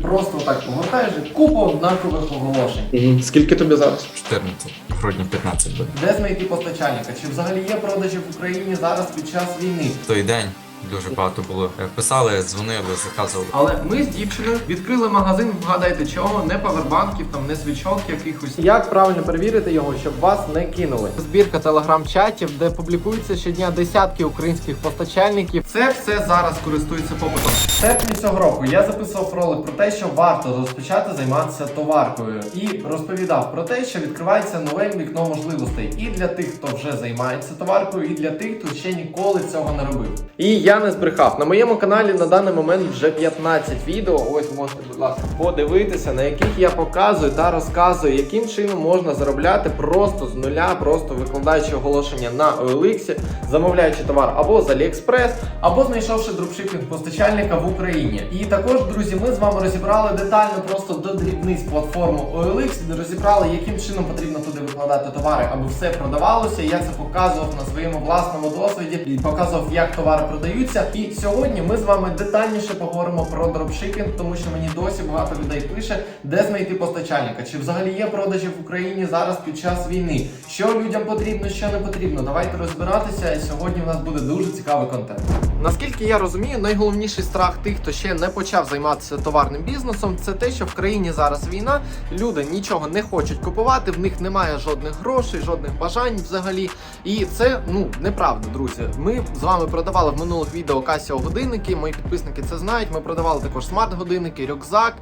Просто так погортаєш і купу однакових оголошень. Мгм. Скільки тобі зараз? 14, в грудні 15 буде. Де знайти постачальника? Чи взагалі є продажі в Україні зараз під час війни? В той день дуже багато було. Е, Писали, дзвонили, заказували. Але ми з дівчиною відкрили магазин, вгадайте чого, не павербанків, там не свічок якихось. Як правильно перевірити його, щоб вас не кинули? Збірка телеграм-чатів, де публікуються щодня десятки українських постачальників. Це все зараз користується попитом. В серпні цього року я записував ролик про те, що варто розпочати займатися товаркою, і розповідав про те, що відкривається нове вікно можливостей і для тих, хто вже займається товаркою, і для тих, хто ще ніколи цього не робив. І я не збрехав. На моєму каналі на даний момент вже 15 відео. Ось можете, будь ласка, подивитися, на яких я показую та розказую, яким чином можна заробляти просто з нуля, просто викладаючи оголошення на OLX, замовляючи товар або з AliExpress, або знайшовши дропшипінг постачальника в Україні. І також, друзі, ми з вами розібрали детально просто до дрібниць платформу OLX, розібрали, яким чином потрібно туди викладати товари, аби все продавалося. Я це показував на своєму власному досвіді і показував, як товари продаються. І сьогодні ми з вами детальніше поговоримо про дропшипінг, тому що мені досі багато людей пише, де знайти постачальника, чи взагалі є продажі в Україні зараз під час війни. Що людям потрібно, що не потрібно. Давайте розбиратися. І Сьогодні в нас буде дуже цікавий контент. Наскільки я розумію, найголовніший страх тих, хто ще не почав займатися товарним бізнесом, це те, що в країні зараз війна, люди нічого не хочуть купувати, в них немає жодних грошей, жодних бажань взагалі. І це ну неправда, друзі. Ми з вами продавали в минулих відео Casio годинники. Мої підписники це знають. Ми продавали також смарт-годинники, рюкзак.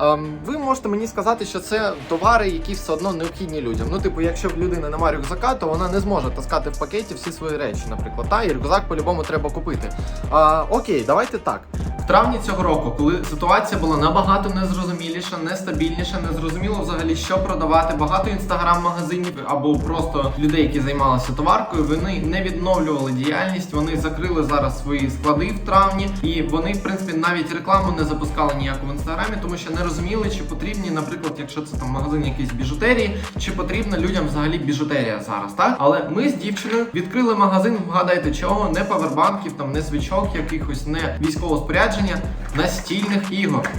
Ем, ви можете мені сказати, що це товари, які все одно необхідні людям. Ну, типу, якщо в людини немає рюкзака, то вона не зможе таскати в пакеті всі свої речі, наприклад. Та і рюкзак по-любому треба купити. А, окей, давайте так. Травні цього року, коли ситуація була набагато незрозуміліша, нестабільніша, незрозуміло взагалі, що продавати. Багато інстаграм-магазинів або просто людей, які займалися товаркою, вони не відновлювали діяльність. Вони закрили зараз свої склади в травні, і вони, в принципі, навіть рекламу не запускали ніяку в інстаграмі, тому що не розуміли, чи потрібні, наприклад, якщо це там магазин якийсь біжутерії, чи потрібна людям взагалі біжутерія зараз, так? Але ми з дівчиною відкрили магазин, вгадайте чого, не павербанків, там не свічок, якихось не військового спорядження, настільних ігор.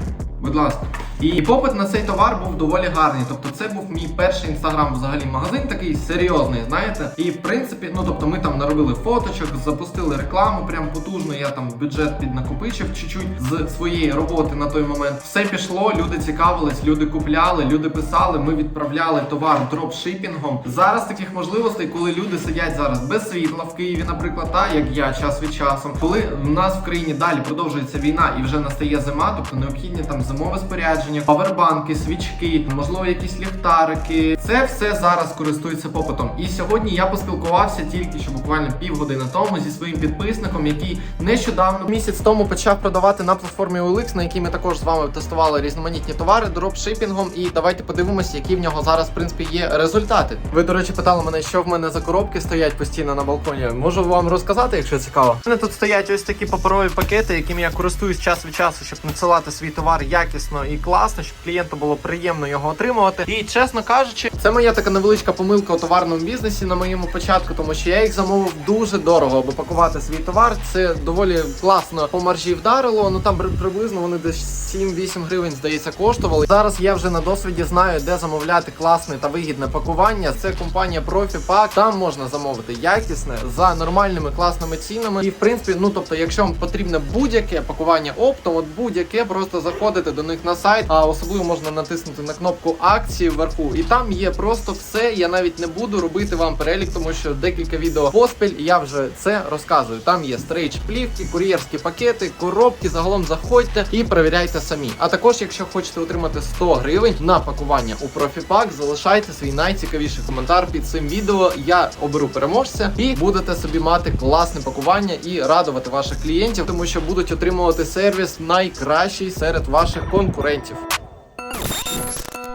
Будь ласка. І попит на цей товар був доволі гарний. Тобто, це був мій перший інстаграм взагалі магазин, такий серйозний, знаєте. І в принципі, ну тобто, ми там наробили фоточок, запустили рекламу прям потужно. Я там бюджет піднакопичив чуть-чуть з своєї роботи на той момент. Все пішло, люди цікавились, люди купляли, люди писали. Ми відправляли товар дропшипінгом. Зараз таких можливостей, коли люди сидять зараз без світла в Києві, наприклад, та як я час від часу, коли в нас в країні далі продовжується війна і вже настає зима, тобто необхідні там зимове спорядження, павербанки, свічки, можливо, якісь ліхтарики. Це все зараз користується попитом. І сьогодні я поспілкувався тільки що буквально півгодини тому зі своїм підписником, який нещодавно місяць тому почав продавати на платформі OLX, на якій ми також з вами тестували різноманітні товари дропшипінгом. І давайте подивимося, які в нього зараз в принципі є результати. Ви, до речі, питали мене, що в мене за коробки стоять постійно на балконі. Можу вам розказати, якщо цікаво. У мене тут стоять ось такі паперові пакети, якими я користуюсь час від часу, щоб надсилати свій товар якісно і класно, щоб клієнту було приємно його отримувати. І чесно кажучи, це моя така невеличка помилка у товарному бізнесі на моєму початку, тому що я їх замовив дуже дорого, аби пакувати свій товар. Це доволі класно по маржі вдарило. Ну там приблизно вони десь 7-8 гривень, здається, коштували. Зараз я вже на досвіді знаю, де замовляти класне та вигідне пакування. Це компанія ProfiPack. Там можна замовити якісне за нормальними класними цінами. І в принципі, ну тобто, якщо вам потрібне будь-яке пакування оптом, от будь-яке, просто заходите до них на сайт, а особливо можна натиснути на кнопку акції вверху, і там є просто все. Я навіть не буду робити вам перелік, тому що декілька відео поспіль я вже це розказую. Там є стрейч плівки, кур'єрські пакети, коробки. Загалом заходьте і перевіряйте самі. А також, якщо хочете отримати 100 гривень на пакування у ProfiPack, залишайте свій найцікавіший коментар під цим відео. Я оберу переможця і будете собі мати класне пакування і радувати ваших клієнтів, тому що будуть отримувати сервіс найкращий серед ваших конкурентів.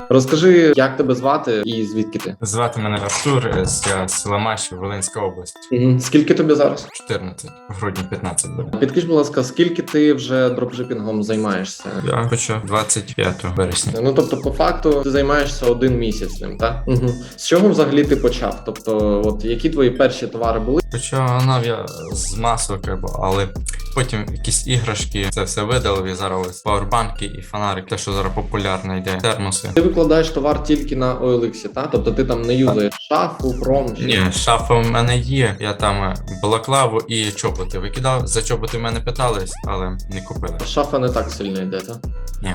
Розкажи, як тебе звати і звідки ти? Звати мене Артур, е, з я з села Машів, Волинська область. Угу. Скільки тобі зараз? 14, в грудні 15 буде. Підкажи, будь ласка, скільки ти вже дропшипінгом займаєшся? Я почав 25 вересня. Ну тобто, по факту, ти займаєшся один місяць ним, так? Угу. З чого взагалі ти почав? Тобто, от які твої перші товари були? Починав я з масок, але потім якісь іграшки, це все видалив і зараз ось павербанки і фонарик, те, що зараз популярно йде, термоси. Ти викладаєш товар тільки на OLX, та? Тобто ти там не юзаєш шафу, пром чи Ні, шафа в мене є. Я там е, балаклаву і чоботи викидав. За чоботи в мене питались, але не купили. шафа не так сильно йде, так? Ні.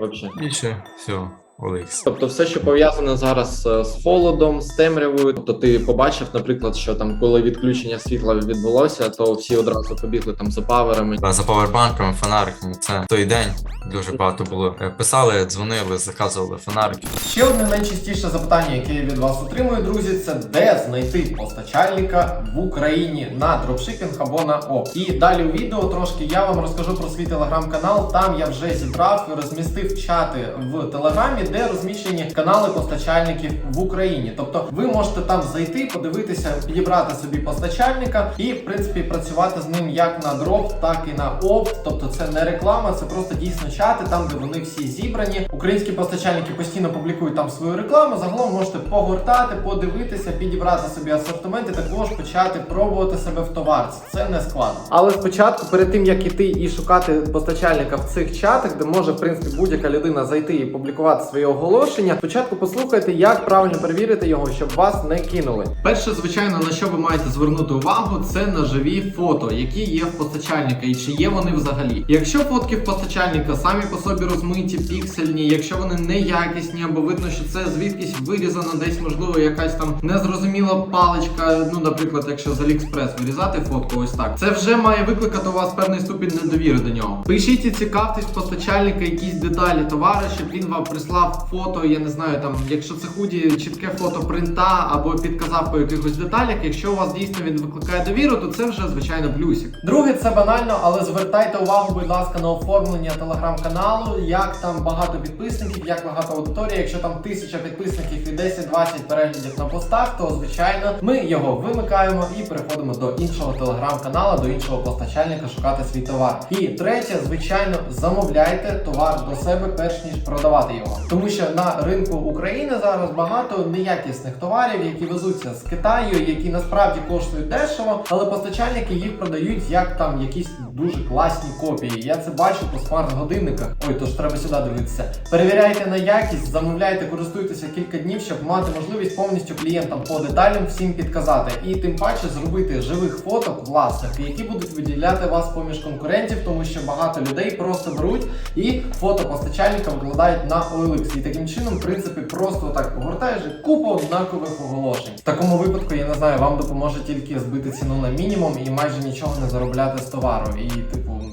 Вообще. Більше всього, Олекс. Тобто, все, що пов'язане зараз е, з холодом, з темрявою. Тобто, ти побачив, наприклад, що там, коли відключення світла відбулося, то всі одразу побігли там за паверами. За павербанками, фонариками. Це той день дуже багато було. Е, Писали, дзвонили, заказували фонарики. Ще одне найчастіше запитання, яке я від вас отримую, друзі, це де знайти постачальника в Україні на дропшипінг або на ОП. І далі у відео трошки я вам розкажу про свій телеграм-канал. Там я вже зібрав і розмістив чати в телеграмі, де розміщені канали постачальників в Україні. Тобто ви можете там зайти, подивитися, підібрати собі постачальника і, в принципі, працювати з ним як на дроп, так і на ОП. Тобто це не реклама, це просто дійсно чати, там де вони всі зібрані. Українські постачальники постійно публікують там свою рекламу. Загалом можете погортати, подивитися, підібрати собі асортимент і також почати пробувати себе в товарці. Це не складно. Але спочатку, перед тим як іти і шукати постачальника в цих чатах, де може в принципі будь-яка людина зайти і публікувати своє оголошення. Спочатку послухайте, як правильно перевірити його, щоб вас не кинули. Перше, звичайно, на що ви маєте звернути увагу, це на живі фото, які є в постачальника, і чи є вони взагалі. Якщо фотки в постачальника самі по собі розмиті, піксельні, якщо вони неякісні або видно, що це звідкись вирізано, десь можливо якась там незрозуміла паличка. Ну, наприклад, якщо з Aliexpress вирізати фотку, ось так. Це вже має викликати у вас певний ступінь недовіри до нього. Пишіть і цікавтесь постачальника якісь деталі товару, щоб він вам прислав фото. Я не знаю, там, якщо це худі, чітке фото принта або підказав по якихось деталях. Якщо у вас дійсно він викликає довіру, то це вже звичайно плюсик. Друге, це банально, але звертайте увагу, будь ласка, на оформлення телеграм-каналу, як там багато підписників, як багато аудиторії. Якщо там тисяча підписників і 10-20 переглядів на постах, то звичайно ми його вимикаємо і переходимо до іншого телеграм-каналу, до іншого постачальника шукати свій товар. І третє, звичайно, замовляйте товар до себе, перш ніж продавати його. Тому що на ринку України зараз багато неякісних товарів, які везуться з Китаю, які насправді коштують дешево, але постачальники їх продають як там якісь дуже класні копії. Я це бачу по смарт-годинниках. Ой, тож треба сюди дивитися. Перевіряйте на якість, замовляйте, користуйтеся кілька днів, щоб мати можливість повністю клієнтам по деталям всім підказати. І тим паче зробити живих фоток власних, які будуть виділяти вас поміж конкурентів, тому що багато людей просто беруть і фото постачальника викладають на OLX. І таким чином, в принципі, просто так погортаєш купу однакових оголошень. В такому випадку, я не знаю, вам допоможе тільки збити ціну на мінімум і майже нічого не заробляти з товару. І типу.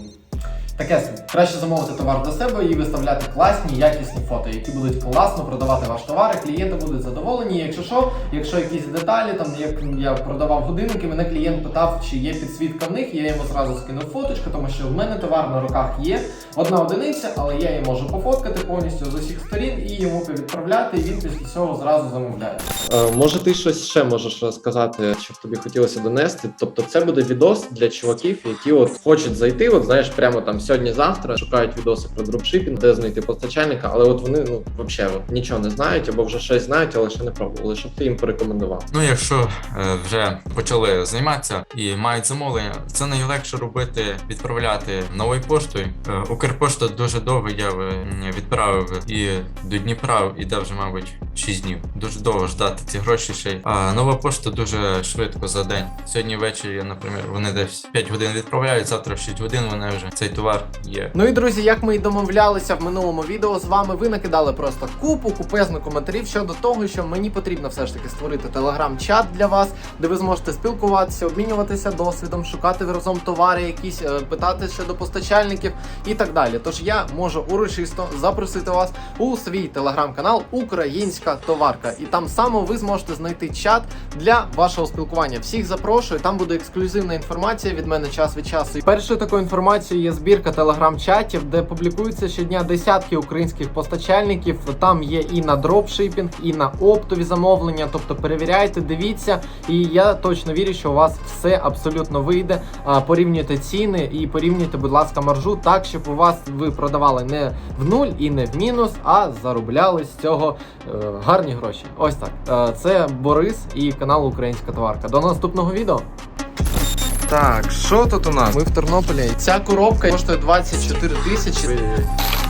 Таке собі. краще замовити товар до себе і виставляти класні, якісні фото, які будуть класно продавати ваш товар, і клієнти будуть задоволені. Якщо що, якщо якісь деталі, там як я продавав годинники, мене клієнт питав, чи є підсвітка в них. Я йому зразу скинув фоточку, тому що в мене товар на руках є. Одна одиниця, але я її можу пофоткати повністю з усіх сторін і йому відправляти. І він після цього зразу замовляє. Е, Може, ти щось ще можеш розказати, що тобі хотілося донести? Тобто, це буде відос для чуваків, які от хочуть зайти, от знаєш, прямо там сьогодні-завтра шукають відоси про дропшипінг, де знайти постачальника, але от вони ну взагалі от, нічого не знають або вже щось знають, але ще не пробували. Щоб ти їм порекомендував. Ну, якщо е, вже почали займатися і мають замовлення, це найлегше робити, відправляти новою поштою. Е, Укрпошта дуже довго я е, відправив і до Дніпра іде вже, мабуть, 6 днів. Дуже довго ждати ці гроші ще й. А нова пошта дуже швидко за день. Сьогодні ввечері, наприклад, вони десь 5 годин відправляють, завтра в 6 годин вони вже цей товар є. Ну і друзі, як ми і домовлялися в минулому відео з вами, ви накидали просто купу купезну коментарів щодо того, що мені потрібно все ж таки створити телеграм-чат для вас, де ви зможете спілкуватися, обмінюватися досвідом, шукати разом товари, якісь е, питати щодо постачальників і так далі. Тож я можу урочисто запросити вас у свій телеграм-канал Українська товарка, і там само ви зможете знайти чат для вашого спілкування. Всіх запрошую. Там буде ексклюзивна інформація від мене час від часу. Першою такою інформацією є збірка телеграм-чатів, де публікуються щодня десятки українських постачальників. Там є і на дропшипінг, і на оптові замовлення. Тобто перевіряйте, дивіться. І я точно вірю, що у вас все абсолютно вийде. Порівнюйте ціни і порівнюйте, будь ласка, маржу так, щоб у вас ви продавали не в нуль і не в мінус, а заробляли з цього е, гарні гроші. Ось так. Е, це Борис і канал Українська товарка. До наступного відео. Так, що тут у нас? Ми в Тернополі. Ця коробка коштує 24 тисячі.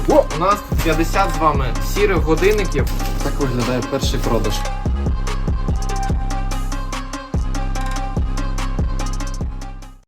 О, у нас тут 50 з вами сірих годинників. Так виглядає перший продаж.